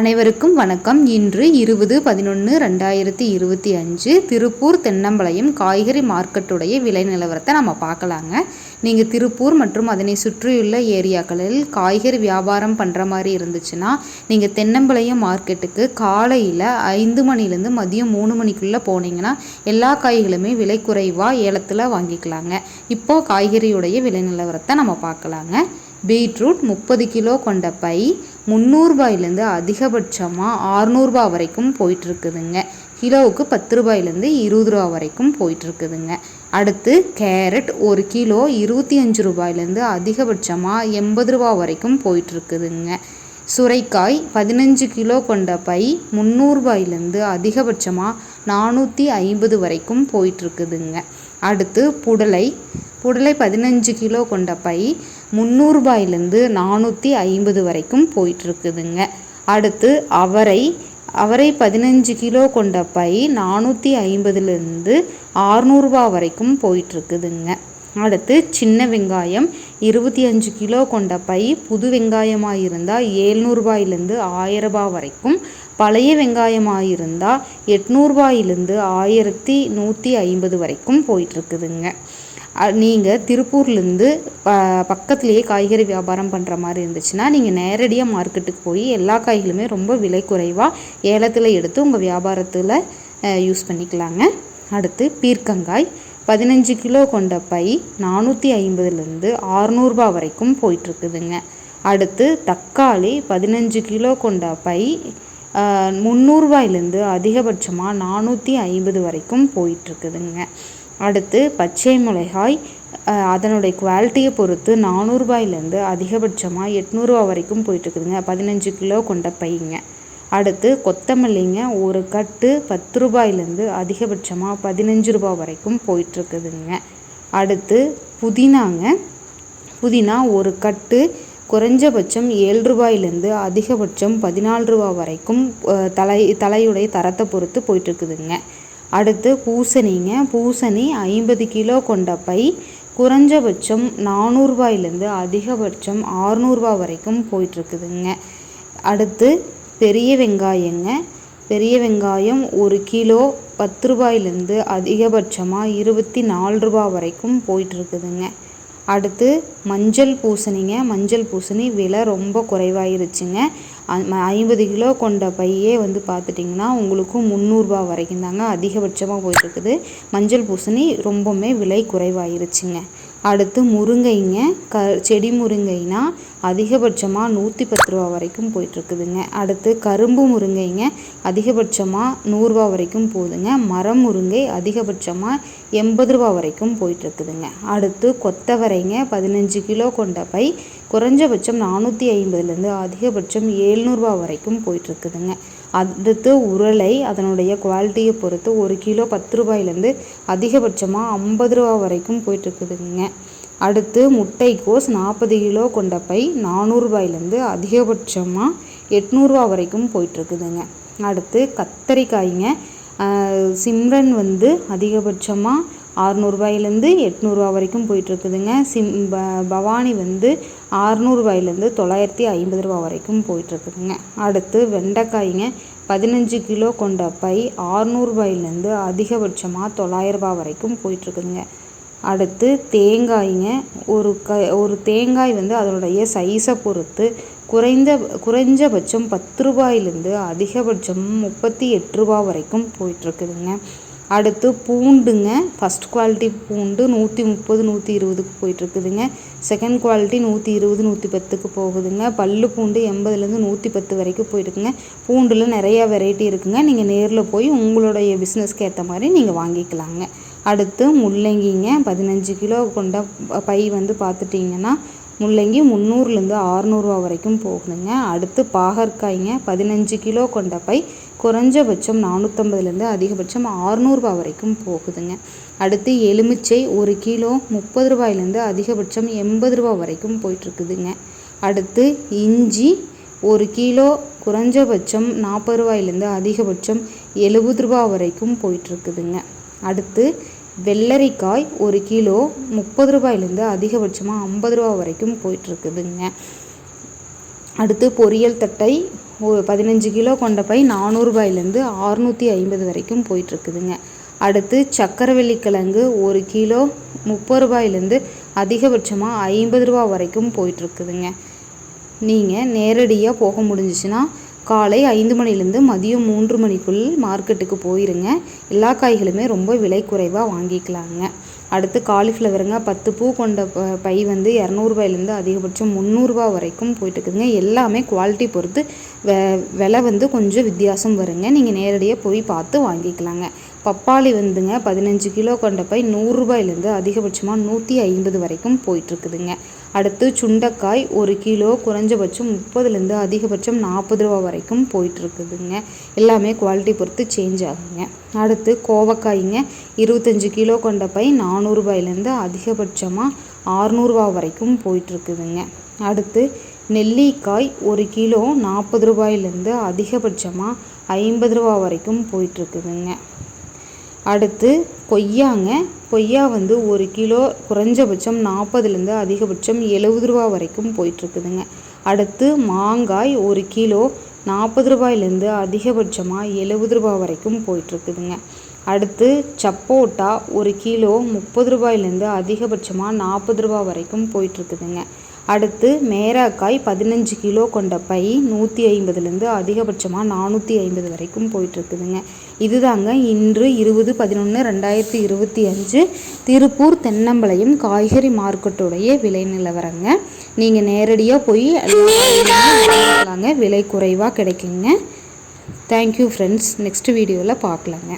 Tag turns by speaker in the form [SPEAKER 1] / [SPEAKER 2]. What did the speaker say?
[SPEAKER 1] அனைவருக்கும் வணக்கம். இன்று இருபது பதினொன்று ரெண்டாயிரத்தி இருபத்தி அஞ்சு திருப்பூர் தென்னம்பாளையம் காய்கறி மார்க்கெட்டுடைய விலை நிலவரத்தை நம்ம பார்க்கலாங்க. நீங்கள் திருப்பூர் மற்றும் அதனை சுற்றியுள்ள ஏரியாக்களில் காய்கறி வியாபாரம் பண்ணுற மாதிரி இருந்துச்சுன்னா நீங்கள் தென்னம்பாளையம் மார்க்கெட்டுக்கு காலையில் ஐந்து மணிலேருந்து மதியம் மூணு மணிக்குள்ளே போனீங்கன்னா எல்லா காய்களுமே விலை குறைவாக ஏலத்தில் வாங்கிக்கலாங்க. இப்போது காய்கறியுடைய விலை நிலவரத்தை நம்ம பார்க்கலாங்க. பீட்ரூட் முப்பது கிலோ கொண்ட பை முந்நூறுபாயிலேருந்து அதிகபட்சமாக ஆறுநூறுபா வரைக்கும் போயிட்டுருக்குதுங்க. கிலோவுக்கு பத்து ரூபாயிலேருந்து இருபது ரூபா வரைக்கும் போயிட்டுருக்குதுங்க. அடுத்து கேரட் ஒரு கிலோ இருபத்தி அஞ்சு ரூபாயிலேருந்து அதிகபட்சமாக எண்பது ரூபா வரைக்கும் போயிட்டுருக்குதுங்க. சுரைக்காய் பதினஞ்சு கிலோ கொண்ட பை முந்நூறுபாயிலேருந்து அதிகபட்சமாக நானூற்றி ஐம்பது வரைக்கும் போயிட்டுருக்குதுங்க. அடுத்து புடலை புடலை பதினஞ்சு கிலோ கொண்ட பை முந்நூறுபாயிலேருந்து நானூற்றி ஐம்பது வரைக்கும் போயிட்டுருக்குதுங்க. அடுத்து அவரை அவரை பதினஞ்சு கிலோ கொண்ட பை நானூற்றி ஐம்பதுலேருந்து ஆறுநூறுபா வரைக்கும் போயிட்டுருக்குதுங்க. அடுத்து சின்ன வெங்காயம் இருபத்தி அஞ்சு கிலோ கொண்ட பை புது வெங்காயமாக இருந்தால் ஏழ்நூறுபாயிலேருந்து ஆயிரரூபா வரைக்கும் பழைய வெங்காயமாக இருந்தால் எட்நூறுபாயிலேருந்து ஆயிரத்தி நூற்றி ஐம்பது வரைக்கும் போயிட்டுருக்குதுங்க. நீங்கள் திருப்பூர்லேருந்து ப பக்கத்துலேயே காய்கறி வியாபாரம் பண்ணுற மாதிரி இருந்துச்சுன்னா நீங்கள் நேரடியாக மார்க்கெட்டுக்கு போய் எல்லா காய்களுமே ரொம்ப விலை குறைவாக ஏலத்தில் எடுத்து உங்கள் வியாபாரத்தில் யூஸ் பண்ணிக்கலாங்க. அடுத்து பீர்க்கங்காய். பதினஞ்சு கிலோ கொண்ட பை நானூற்றி ஐம்பதுலேருந்து ஆறுநூறுபா வரைக்கும் போயிட்டுருக்குதுங்க. அடுத்து தக்காளி பதினஞ்சு கிலோ கொண்ட பை முந்நூறுபாயிலேருந்து அதிகபட்சமாக நானூற்றி ஐம்பது வரைக்கும் போயிட்டுருக்குதுங்க. அடுத்து பச்சை மிளகாய் அதனுடைய குவாலிட்டியை பொறுத்து நானூறுபாயிலேருந்து அதிகபட்சமாக எட்நூறுபா வரைக்கும் போயிட்டுருக்குதுங்க. பதினஞ்சு கிலோ கொண்ட பைங்க. அடுத்து கொத்தமல்லிங்க ஒரு கட்டு பத்து ரூபாயிலேருந்து அதிகபட்சமாக பதினஞ்சு ரூபா வரைக்கும் போயிட்டுருக்குதுங்க. அடுத்து புதினாங்க. புதினா ஒரு கட்டு குறைஞ்சபட்சம் ஏழு ரூபாயிலேருந்து அதிகபட்சம் பதினாலு ரூபா வரைக்கும் தலை தலையுடைய தரத்தை பொறுத்து போயிட்டுருக்குதுங்க. அடுத்து பூசணிங்க. பூசணி ஐம்பது கிலோ கொண்ட பை. குறைஞ்சபட்சம் நானூறுபாயிலேருந்து அதிகபட்சம் ஆறுநூறுபா வரைக்கும் போயிட்டுருக்குதுங்க. அடுத்து பெரிய வெங்காயங்க. பெரிய வெங்காயம் ஒரு கிலோ பத்து ரூபாயிலேருந்து அதிகபட்சமாக இருபத்தி நாலு ரூபா வரைக்கும் போயிட்டுருக்குதுங்க. அடுத்து மஞ்சள் பூசணிங்க. மஞ்சள் பூசணி விலை ரொம்ப குறைவாயிருச்சுங்க. ஐம்பது கிலோ கொண்ட பையே வந்து பார்த்துட்டிங்கன்னா உங்களுக்கு முந்நூறுரூபா வரைக்கும் தாங்க அதிகபட்சமாக போயிட்டுருக்குது. மஞ்சள் பூசணி ரொம்பவுமே விலை குறைவாயிருச்சுங்க. அடுத்து முருங்கைங்க. க செடி முருங்கைனா அதிகபட்சமாக நூற்றி பத்து ரூபா வரைக்கும் போயிட்டுருக்குதுங்க. அடுத்து கரும்பு முருங்கைங்க அதிகபட்சமாக நூறுரூவா வரைக்கும் போகுதுங்க மரம் முருங்கை அதிகபட்சமாக எண்பது ரூபா வரைக்கும் போயிட்டுருக்குதுங்க. அடுத்து கொத்தவரைங்க பதினஞ்சு கிலோ கொண்ட பை குறைஞ்சபட்சம் நானூற்றி ஐம்பதுலேருந்து அதிகபட்சம் ஏழ்நூறுபா வரைக்கும் போயிட்டுருக்குதுங்க. அடுத்து உருளை அதனுடைய குவாலிட்டியை பொறுத்து ஒரு கிலோ பத்து ரூபாயிலேருந்து அதிகபட்சமாக ஐம்பது ரூபா வரைக்கும் போயிட்டுருக்குதுங்க. அடுத்து முட்டைக்கோஸ் நாற்பது கிலோ கொண்ட பை நானூறுபாயிலேருந்து அதிகபட்சமாக எட்நூறுரூவா வரைக்கும் போயிட்டுருக்குதுங்க. அடுத்து கத்தரிக்காய்ங்க சிம்ரன் வந்து அதிகபட்சமாக ஆறுநூறுபாயிலேருந்து எட்நூறுரூவா வரைக்கும் போயிட்டுருக்குதுங்க. சிம் ப பவானி வந்து ஆறுநூறுபாயிலேருந்து தொள்ளாயிரத்தி ஐம்பது ரூபா வரைக்கும் போயிட்டுருக்குதுங்க. அடுத்து வெண்டைக்காய்ங்க பதினஞ்சு கிலோ கொண்ட பை ஆறுநூறுபாயிலேருந்து அதிகபட்சமாக தொள்ளாயிரரூபா வரைக்கும் போயிட்டுருக்குதுங்க. அடுத்து தேங்காய்ங்க ஒரு க ஒரு தேங்காய் வந்து அதனுடைய சைஸை பொறுத்து குறைந்த குறைஞ்சபட்சம் பத்து ரூபாயிலேருந்து அதிகபட்சம் முப்பத்தி எட்டு ரூபா வரைக்கும் போயிட்டுருக்குதுங்க. அடுத்து பூண்டுங்க. ஃபஸ்ட் குவாலிட்டி பூண்டு நூற்றி முப்பது நூற்றி இருபதுக்கு போயிட்டுருக்குதுங்க. செகண்ட் குவாலிட்டி நூற்றி இருபது நூற்றி பத்துக்கு போகுதுங்க. பல்லு பூண்டு எண்பதுலேருந்து நூற்றி பத்து வரைக்கும் போயிருக்குங்க பூண்டில் நிறையா வெரைட்டி இருக்குங்க. நீங்கள் நேரில் போய் உங்களுடைய பிஸ்னஸ்க்கு ஏற்ற மாதிரி நீங்கள் வாங்கிக்கலாங்க. அடுத்து முள்ளங்கிங்க. பதினஞ்சு கிலோ கொண்ட பை வந்து பார்த்துட்டிங்கன்னா முள்ளங்கி முந்நூறுலேருந்து ஆறுநூறுவா வரைக்கும் போகுதுங்க அடுத்து பாகற்காய்ங்க பதினஞ்சு கிலோ கொண்ட பை குறைஞ்சபட்சம் நானூற்றம்பதுலேருந்து அதிகபட்சம் ஆறுநூறுபா வரைக்கும் போகுதுங்க. அடுத்து எலுமிச்சை ஒரு கிலோ முப்பது ரூபாயிலேருந்து அதிகபட்சம் எண்பது ரூபா வரைக்கும் போயிட்டுருக்குதுங்க. அடுத்து இஞ்சி ஒரு கிலோ குறைஞ்சபட்சம் நாற்பது ரூபாயிலேருந்து அதிகபட்சம் எழுபது ரூபா வரைக்கும் போயிட்டுருக்குதுங்க. அடுத்து வெள்ளரிக்காய் ஒரு கிலோ முப்பது ரூபாயிலேருந்து அதிகபட்சமாக ஐம்பது ரூபா வரைக்கும் போயிட்டுருக்குதுங்க. அடுத்து பொரியல் தட்டை ஒரு பதினஞ்சு கிலோ கொண்ட பை நானூறுபாயிலேருந்து அறுநூற்றி ஐம்பது வரைக்கும் போயிட்டுருக்குதுங்க. அடுத்து சக்கரவள்ளி கிழங்கு ஒரு கிலோ முப்பது ரூபாயிலேருந்து அதிகபட்சமாக ஐம்பது ரூபா வரைக்கும் போயிட்டுருக்குதுங்க. நீங்கள் நேரடியாக போக முடிஞ்சிச்சுன்னா காலை ஐந்து மணிலேருந்து மதியம் மூன்று மணிக்குள் மார்க்கெட்டுக்கு போயிருங்க. எல்லா காய்களுமே ரொம்ப விலை குறைவாக வாங்கிக்கலாங்க. அடுத்து காலிஃப்ளவருங்க. பத்து பூ கொண்ட ப பை வந்து இரநூறுபாயிலேருந்து அதிகபட்சம் முந்நூறுரூவா வரைக்கும் போயிட்டுருக்குதுங்க. எல்லாமே குவாலிட்டி பொறுத்து வெ விலை வந்து கொஞ்சம் வித்தியாசம் வருங்க. நீங்கள் நேரடியாக போய் பார்த்து வாங்கிக்கலாங்க. பப்பாளி வந்துங்க. பதினஞ்சு கிலோ கொண்ட பை நூறுரூபாயிலேருந்து அதிகபட்சமாக நூற்றி ஐம்பது வரைக்கும் போயிட்டுருக்குதுங்க. அடுத்து சுண்டைக்காய் ஒரு கிலோ குறைஞ்சபட்சம் முப்பதுலேருந்து அதிகபட்சம் நாற்பது ரூபா வரைக்கும் போயிட்டுருக்குதுங்க. எல்லாமே குவாலிட்டி பொறுத்து சேஞ்ச் ஆகுங்க. அடுத்து கோவக்காய்ங்க இருபத்தஞ்சி கிலோ கொண்ட பை நானூறுபாயிலேருந்து அதிகபட்சமாக ஆறுநூறுவா வரைக்கும் போயிட்டுருக்குதுங்க. அடுத்து நெல்லிக்காய் ஒரு கிலோ நாற்பது ரூபாயிலேருந்து அதிகபட்சமாக ஐம்பது ரூபா வரைக்கும் போயிட்டுருக்குதுங்க. அடுத்து கொய்யாங்க. கொய்யா வந்து ஒரு கிலோ குறைஞ்சபட்சம் நாற்பதுலேருந்து அதிகபட்சம் எழுபது ரூபா வரைக்கும் போயிட்டுருக்குதுங்க. அடுத்து மாங்காய் ஒரு கிலோ நாற்பது ரூபாயிலேருந்து அதிகபட்சமாக எழுபது ரூபா வரைக்கும் போயிட்டுருக்குதுங்க. அடுத்து சப்போட்டா ஒரு கிலோ முப்பது ரூபாயிலேருந்து அதிகபட்சமாக நாற்பது ரூபா வரைக்கும் போயிட்டுருக்குதுங்க. அடுத்து மேராக்காய் பதினஞ்சு கிலோ கொண்ட பை நூற்றி ஐம்பதுலேருந்து அதிகபட்சமாக நானூற்றி ஐம்பது வரைக்கும் போயிட்டுருக்குதுங்க. இதுதாங்க இன்று இருபது பதினொன்று ரெண்டாயிரத்தி இருபத்தி அஞ்சு திருப்பூர் தென்னம்பாளையம் காய்கறி மார்க்கெட்டுடைய விலை நிலவரங்க. நீங்கள் நேரடியாக போய் விலை குறைவாக கிடைக்குங்க. தேங்க்யூ ஃப்ரெண்ட்ஸ் நெக்ஸ்ட் வீடியோவில் பார்க்கலாங்க.